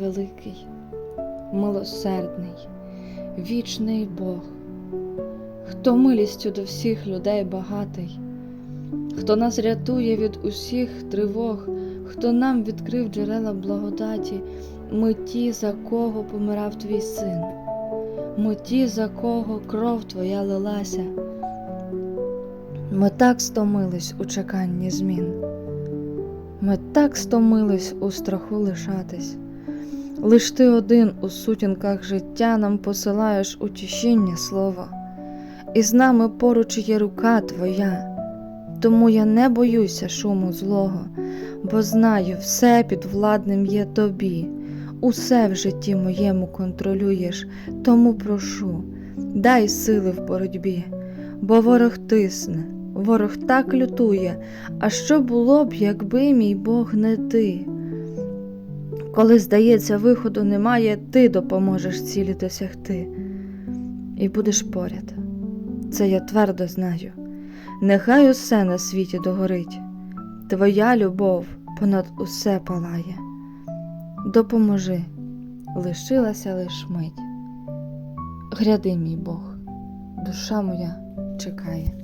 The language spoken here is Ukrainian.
великий, милосердний, вічний Бог, хто милістю до всіх людей багатий, хто нас рятує від усіх тривог, хто нам відкрив джерела благодаті, ми ті, за кого помирав твій син, ми ті, за кого кров твоя лилася. Ми так стомились у чеканні змін. Ми так стомились у страху лишатись. Лиш ти один у сутінках життя нам посилаєш утішіння слова, і з нами поруч є рука твоя, тому я не боюся шуму злого, бо знаю, все підвладним є тобі, усе в житті моєму контролюєш, тому прошу, дай сили в боротьбі, бо ворог тисне, ворог так лютує, а що було б, якби мій Бог не ти? Коли, здається, виходу немає, ти допоможеш цілі досягти. І будеш поряд. Це я твердо знаю. Нехай усе на світі догорить. Твоя любов понад усе палає. Допоможи, лишилася лиш мить. Гряди, мій Бог, душа моя чекає.